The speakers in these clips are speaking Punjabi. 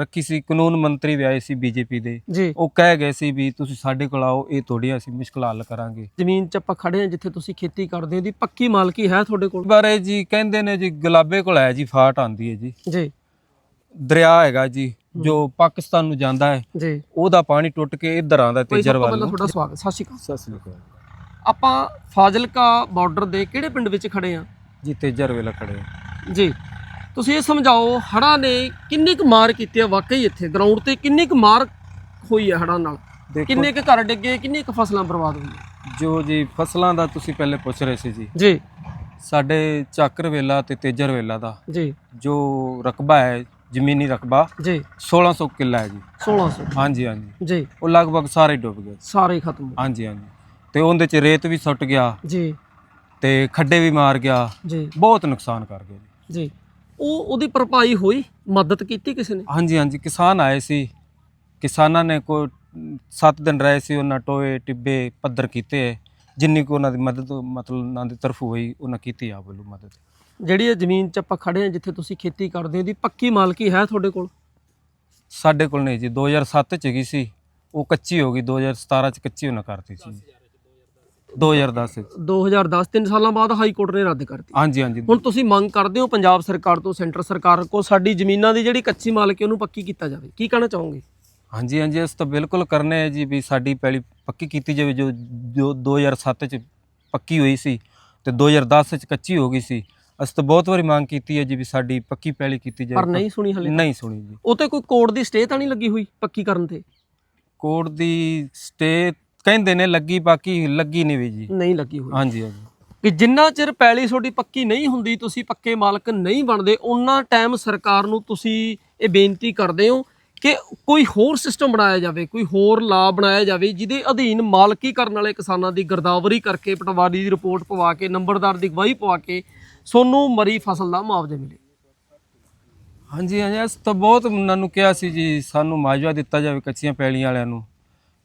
ਰੱਖੀ ਸੀ ਕਾਨੂੰਨ ਮੰਤਰੀ ਵੀ ਆਏ ਸੀ ਬੀਜੇਪੀ ਦੇ ਜੀ। ਉਹ ਕਹਿ ਗਏ ਸੀ ਵੀ ਤੁਸੀਂ ਸਾਡੇ ਕੋਲ ਆਓ ਇਹ ਤੁਹਾਡੀਆਂ ਅਸੀਂ ਮੁਸ਼ਕਲਾਂ ਹੱਲ ਕਰਾਂਗੇ। ਜ਼ਮੀਨ 'ਚ ਆਪਾਂ ਖੜੇ ਹਾਂ ਜਿੱਥੇ ਤੁਸੀਂ ਖੇਤੀ ਕਰਦੇ ਹੋ ਦੀ ਪੱਕੀ ਮਾਲਕੀ ਹੈ ਤੁਹਾਡੇ ਕੋਲ? ਬਾਰੇ ਜੀ ਕਹਿੰਦੇ ਨੇ ਜੀ ਗੁਲਾਬੇ ਕੋਲ ਹੈ ਜੀ ਫਾਟ ਆਂਦੀ ਹੈ ਜੀ। ਜੀ। ਦਰਿਆ ਹੈਗਾ ਜੀ ਜੋ ਪਾਕਿਸਤਾਨ ਨੂੰ ਜਾਂਦਾ ਹੈ ਜੀ। ਉਹਦਾ ਪਾਣੀ ਟੁੱਟ ਕੇ ਇੱਧਰ ਆਉਂਦਾ ਕੋਈ ਤੇਜਰ ਵੱਲ ਪਹਿਲਾਂ ਨੂੰ। ਤੁਹਾਡਾ ਸਵਾਗਤ ਸਤਿ ਸ਼੍ਰੀ ਅਕਾਲ। ਸਤਿ ਸ੍ਰੀ ਅਕਾਲ। ਆਪਾਂ ਫਾਜ਼ਿਲਕਾ ਬਾਰਡਰ ਦੇ ਕਿਹੜੇ ਪਿੰਡ ਵਿੱਚ ਖੜੇ ਹਾਂ? ਜੀ ਤੇਜਰ ਵੇਲੇ ਖੜੇ ਹਾਂ। ਜੀ। ਤੁਸੀਂ ਇਹ ਸਮਝਾਓ ਹੜ੍ਹਾਂ ਨੇ ਕਿੰਨੀ ਕੁ ਮਾਰ ਕੀਤੀ ਹੈ ਵਾਕਈ ਇੱਥੇ? ਗਰਾਊਂਡ ਤੇ ਕਿੰਨੀ ਕੁ ਮਾਰ ਹੋਈ ਹੈ ਹੜ੍ਹਾਂ ਨਾਲ? ਕਿੰਨੇ ਕੁ ਘਰ ਡਿੱਗੇ ਕਿੰਨੀ ਕੁ ਫਸਲਾਂ ਬਰਬਾਦ ਹੋਈਆਂ? ਜੋ ਜੀ ਫਸਲਾਂ ਦਾ ਤੁਸੀਂ ਪਹਿਲੇ ਪੁੱਛ ਰਹੇ ਸੀ ਜੀ। ਜੀ। ਸਾਡੇ ਚੱਕਰ ਵੇਲਾ ਤੇ ਤੇਜਰ ਵੇਲਾ ਦਾ ਜੀ। ਜੋ ਰਕਬਾ ਹੈ ਜ਼ਮੀਨੀ ਰਕਬਾ ਜੀ। 1600 ਕਿੱਲਾ ਹੈ ਜੀ। 1600 ਹਾਂਜੀ ਹਾਂਜੀ। ਜੀ। ਉਹ ਲਗਭਗ ਸਾਰੇ ਡੁੱਬ ਗਏ। ਸਾਰੇ ਖਤਮ ਹਾਂਜੀ ਹਾਂਜੀ। ਤੇ ਉਹਦੇ ਚ ਰੇਤ ਵੀ ਸੁੱਟ ਗਿਆ ਜੀ। ਤੇ ਖੱਡੇ ਵੀ ਮਾਰ ਗਿਆ। ਜੀ। ਬਹੁਤ ਨੁਕਸਾਨ ਕਰ ਗਿਆ ਜੀ। ਜੀ। ਉਹ ਉਹਦੀ ਭਰਪਾਈ ਹੋਈ ਮਦਦ ਕੀਤੀ ਕਿਸੇ ਨੇ? ਹਾਂਜੀ ਹਾਂਜੀ ਕਿਸਾਨ ਆਏ ਸੀ। ਕਿਸਾਨਾਂ ਨੇ ਕੋਈ 7 ਦਿਨ ਰਹੇ ਸੀ ਉਹਨਾਂ ਟੋਏ ਟਿੱਬੇ ਪੱਧਰ ਕੀਤੇ। ਜਿੰਨੀ ਕੋ ਉਹਨਾਂ ਦੀ ਮਦਦ ਮਤਲਬ ਉਹਨਾਂ ਦੀ ਤਰਫ ਹੋਈ ਉਹਨਾਂ ਕੀਤੀ ਆ ਵੱਲੋਂ ਮਦਦ। ਜਿਹੜੀ ਇਹ ਜ਼ਮੀਨ 'ਚ ਆਪਾਂ ਖੜੇ ਹਾਂ ਜਿੱਥੇ ਤੁਸੀਂ ਖੇਤੀ ਕਰਦੇ ਹੋ ਦੀ ਪੱਕੀ ਮਾਲਕੀ ਹੈ ਤੁਹਾਡੇ ਕੋਲ? ਸਾਡੇ ਕੋਲ ਨਹੀਂ ਜੀ 2007 ਚ ਗਈ ਸੀ। ਉਹ ਕੱਚੀ ਹੋ ਗਈ 2017 ਚ ਕੱਚੀ ਉਹਨਾਂ ਕਰਤੀ ਸੀ। 2010 ਚ 2010 ਤਿੰਨ ਸਾਲਾਂ ਬਾਅਦ ਹਾਈ ਕੋਰਟ ਨੇ ਰੱਦ ਕਰਤੀ। ਹਾਂਜੀ ਹਾਂਜੀ। ਹੁਣ ਤੁਸੀਂ ਮੰਗ ਕਰਦੇ ਹੋ ਪੰਜਾਬ ਸਰਕਾਰ ਤੋਂ ਸੈਂਟਰ ਸਰਕਾਰ ਕੋ ਸਾਡੀ ਜ਼ਮੀਨਾਂ ਦੀ ਜਿਹੜੀ ਕੱਚੀ ਮਾਲਕੀ ਉਹਨੂੰ ਪੱਕੀ ਕੀਤਾ ਜਾਵੇ। ਕੀ ਕਹਿਣਾ ਚਾਹੋਗੇ? ਹਾਂਜੀ ਹਾਂਜੀ ਇਸ ਤਾਂ ਬਿਲਕੁਲ ਕਰਨੇ ਹੈ ਜੀ ਵੀ ਸਾਡੀ ਪਹਿਲੀ ਪੱਕੀ ਕੀਤੀ ਜਾਵੇ ਜੋ ਜੋ 2007 ਚ ਪੱਕੀ ਹੋਈ ਸੀ ਤੇ 2010 ਚ ਕੱਚੀ ਹੋ ਗਈ ਸੀ। ਅਸੀਂ ਤਾਂ ਬਹੁਤ ਵਾਰੀ ਮੰਗ ਕੀਤੀ ਹੈ ਜੀ ਵੀ ਸਾਡੀ ਪੱਕੀ ਪਹਿਲੀ ਕੀਤੀ ਜਾਵੇ। ਪਰ ਨਹੀਂ ਸੁਣੀ ਹਲੇ ਨਹੀਂ ਸੁਣੀ ਜੀ। ਉਹ ਤੇ ਕੋਈ ਕੋਰਟ ਦੀ ਸਟੇ ਤਾਂ ਨਹੀਂ ਲੱਗੀ ਹੋਈ ਪੱਕੀ ਕਰਨ ਤੇ? ਕੋਰਟ ਦੀ ਸਟੇ ਕਹਿੰਦੇ ਨੇ ਲੱਗੀ ਬਾਕੀ ਲੱਗੀ ਨਹੀਂ ਵੀ ਜੀ। ਨਹੀਂ ਲੱਗੀ ਹੋਈ। ਹਾਂਜੀ ਹਾਂਜੀ। ਕਿ ਜਿੰਨਾ ਚਿਰ ਪੈਲੀ ਤੁਹਾਡੀ ਪੱਕੀ ਨਹੀਂ ਹੁੰਦੀ ਤੁਸੀਂ ਪੱਕੇ ਮਾਲਕ ਨਹੀਂ ਬਣਦੇ ਉਹਨਾਂ ਟਾਈਮ ਸਰਕਾਰ ਨੂੰ ਤੁਸੀਂ ਇਹ ਬੇਨਤੀ ਕਰਦੇ ਹੋ ਕਿ ਕੋਈ ਹੋਰ ਸਿਸਟਮ ਬਣਾਇਆ ਜਾਵੇ ਕੋਈ ਹੋਰ ਲਾ ਬਣਾਇਆ ਜਾਵੇ ਜਿਹਦੇ ਅਧੀਨ ਮਾਲਕੀ ਕਰਨ ਵਾਲੇ ਕਿਸਾਨਾਂ ਦੀ ਗਰਦਾਵਰੀ ਕਰਕੇ ਪਟਵਾਰੀ ਦੀ ਰਿਪੋਰਟ ਪਵਾ ਕੇ ਨੰਬਰਦਾਰ ਦੀ ਗਵਾਹੀ ਪਵਾ ਕੇ ਸੋਨੂੰ ਮਰੀ ਫਸਲ ਦਾ ਮੁਆਵਜ਼ਾ ਮਿਲੇ। ਹਾਂਜੀ ਹਾਂਜੀ ਅਸੀਂ ਤਾਂ ਬਹੁਤ ਉਹਨਾਂ ਨੂੰ ਕਿਹਾ ਸੀ ਜੀ ਸਾਨੂੰ ਮਾਜਵਾ ਦਿੱਤਾ ਜਾਵੇ ਕੱਚੀਆਂ ਪੈਲੀਆਂ ਵਾਲਿਆਂ ਨੂੰ।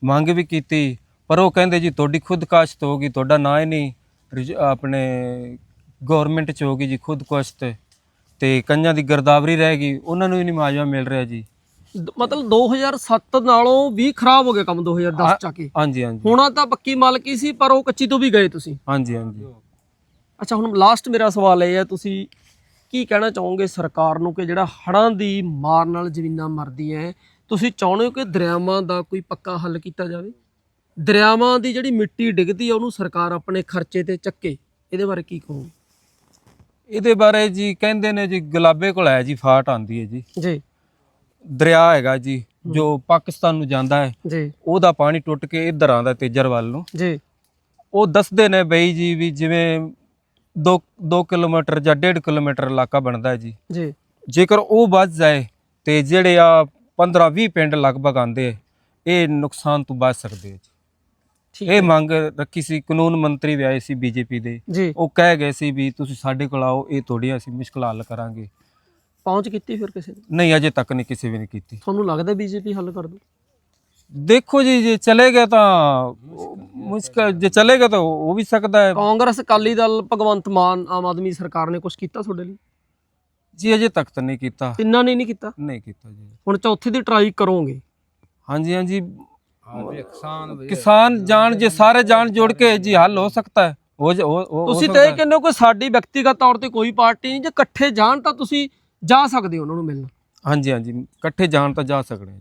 ਮੰਗ ਵੀ ਕੀਤੀ ਪਰ ਉਹ ਕਹਿੰਦੇ ਜੀ ਤੁਹਾਡੀ ਖੁਦ ਕਾਸ਼ਤ ਹੋਗੀ ਤੁਹਾਡਾ ਨਾਂ ਹੀ ਨਹੀਂ ਆਪਣੇ ਗਵਰਨਮੈਂਟ ਚ ਹੋਗੀ ਜੀ ਖੁਦ ਕਾਸ਼ਤ ਤੇ ਕੰਜਾਂ ਦੀ ਗਰਦਾਵਰੀ ਰਹਿ ਗਈ ਉਹਨਾਂ ਨੂੰ ਵੀ ਨਹੀਂ ਮਾਜਵਾ ਮਿਲ ਰਿਹਾ ਜੀ। ਮਤਲਬ 2007 ਨਾਲੋਂ ਵੀ ਖਰਾਬ ਹੋ ਗਿਆ ਕੰਮ 2010 ਚ ਆ ਕੇ। ਹਾਂਜੀ ਹਾਂਜੀ। ਹੁਣ ਤਾਂ ਪੱਕੀ ਮਾਲਕੀ ਸੀ ਪਰ ਉਹ ਕੱਚੀ ਤੋਂ ਵੀ ਗਏ ਤੁਸੀਂ। ਹਾਂਜੀ ਹਾਂਜੀ। ਅੱਛਾ ਹੁਣ ਲਾਸਟ ਮੇਰਾ ਸਵਾਲ ਇਹ ਹੈ ਤੁਸੀਂ ਕੀ ਕਹਿਣਾ ਚਾਹੋਗੇ ਸਰਕਾਰ ਨੂੰ ਕਿ ਜਿਹੜਾ ਹੜ੍ਹਾਂ ਦੀ ਮਾਰ ਨਾਲ ਜ਼ਮੀਨਾਂ ਮਰਦੀਆਂ ਤੁਸੀਂ ਚਾਹੁੰਦੇ ਹੋ ਕਿ ਦਰਿਆਵਾਂ ਦਾ ਕੋਈ ਪੱਕਾ ਹੱਲ ਕੀਤਾ ਜਾਵੇ? ਦਰਿਆਵਾਂ ਦੀ ਜਿਹੜੀ ਮਿੱਟੀ ਡਿੱਗਦੀ ਹੈ ਉਹਨੂੰ ਸਰਕਾਰ ਆਪਣੇ ਖਰਚੇ ਤੇ ਚੱਕੇ। ਇਹਦੇ ਬਾਰੇ ਕੀ ਕਹੋਗੇ? ਇਹਦੇ ਬਾਰੇ ਜੀ ਕਹਿੰਦੇ ਨੇ ਜੀ ਗੁਲਾਬੇ ਕੋਲ ਹੈ ਜੀ ਫਾਟ ਆਂਦੀ ਹੈ ਜੀ। ਜੀ। ਦਰਿਆ ਹੈਗਾ ਜੀ ਜੋ ਪਾਕਿਸਤਾਨ ਨੂੰ ਜਾਂਦਾ ਹੈ ਜੀ। ਉਹਦਾ ਪਾਣੀ ਟੁੱਟ ਕੇ ਇੱਧਰ ਆਉਂਦਾ ਤੇਜਰ ਵੱਲ ਨੂੰ। ਜੀ। ਉਹ ਦੱਸਦੇ ਨੇ ਬਈ ਜੀ ਵੀ ਜਿਵੇਂ 2 2 ਕਿਲੋਮੀਟਰ ਜਾਂ 1.5 ਕਿਲੋਮੀਟਰ ਇਲਾਕਾ ਬਣਦਾ ਹੈ ਜੀ। ਜੀ। ਜੇਕਰ ਉਹ ਵੱਧ ਜਾਏ ਤੇ ਜਿਹੜੇ ਆ 15 20 ਪਿੰਡ ਲਗਭਗ ਆਂਦੇ ਆ, ਇਹ ਨੁਕਸਾਨ ਤੋਂ ਬਚ ਸਕਦੇ ਆ ਜੀ। ਇਹ ਮੰਗ ਰੱਖੀ ਸੀ ਕਾਨੂੰਨ ਮੰਤਰੀ ਵੀ ਆਏ ਸੀ ਬੀਜੇਪੀ ਦੇ। ਉਹ ਕਹਿ ਗਏ ਸੀ ਵੀ ਤੁਸੀਂ ਸਾਡੇ ਕੋਲ ਆਓ ਇਹ ਤੁਹਾਡੀਆਂ ਅਸੀਂ ਮੁਸ਼ਕਲਾਂ ਹੱਲ ਕਰਾਂਗੇ। ਪਹੁੰਚ ਕੀਤੀ ਫਿਰ ਕਿਸੇ ਨੇ ਨਹੀਂ ਅਜੇ ਤੱਕ ਨਹੀਂ ਕਿਸੇ ਵੀ ਨੇ ਕੀਤੀ। ਤੁਹਾਨੂੰ ਲੱਗਦਾ ਬੀਜੇਪੀ ਹੱਲ ਕਰ ਦੂ? ਦੇਖੋ ਜੀ ਜੇ ਚਲੇ ਗਿਆ ਤਾਂ ਮੁਸ਼ਕਲ ਜੇ ਚਲੇ ਗਿਆ ਤਾਂ ਉਹ ਉਹ ਵੀ ਸਕਦਾ ਹੈ। ਕਾਂਗਰਸ ਅਕਾਲੀ ਦਲ ਭਗਵੰਤ ਮਾਨ ਆਮ ਆਦਮੀ ਸਰਕਾਰ ਨੇ ਕੁਝ ਕੀਤਾ ਤੁਹਾਡੇ ਲਈ? ਜੀ ਅਜੇ ਤੱਕ ਤਾਂ ਨਹੀਂ ਕੀਤਾ। ਤਿੰਨਾਂ ਨੇ ਨਹੀਂ ਕੀਤਾ? ਨਹੀਂ ਕੀਤਾ ਜੀ। ਹੁਣ ਚੌਥੇ ਦੀ ਟਰਾਈ ਕਰੋਗੇ। ਹਾਂਜੀ ਹਾਂਜੀ। ਕਿਸਾਨ ਜਾਣ ਜੇ ਸਾਰੇ ਜਾਣ ਜੁੜ ਕੇ ਜੀ ਹੱਲ ਹੋ ਸਕਦਾ ਹੈ। ਹੋ ਜ- ਹੋ- ਹੋ- ਹੋ ਤੁਸੀਂ ਤਾਂ ਇਹ। ਕਹਿੰਦੇ ਹੋ ਕਿ ਸਾਡੀ ਵਿਅਕਤੀਗਤ ਤੌਰ ਤੇ ਕੋਈ ਪਾਰਟੀ ਨਹੀਂ ਜੇ ਇਕੱਠੇ ਜਾਣ ਤਾਂ ਤੁਸੀਂ ਜਾ ਸਕਦੇ ਹੋ ਉਹਨਾਂ ਨੂੰ ਮਿਲਣ। ਹਾਂਜੀ ਹਾਂਜੀ। ਇਕੱਠੇ ਜਾਣ ਤਾਂ ਜਾ ਸਕਦੇ ਹਾਂ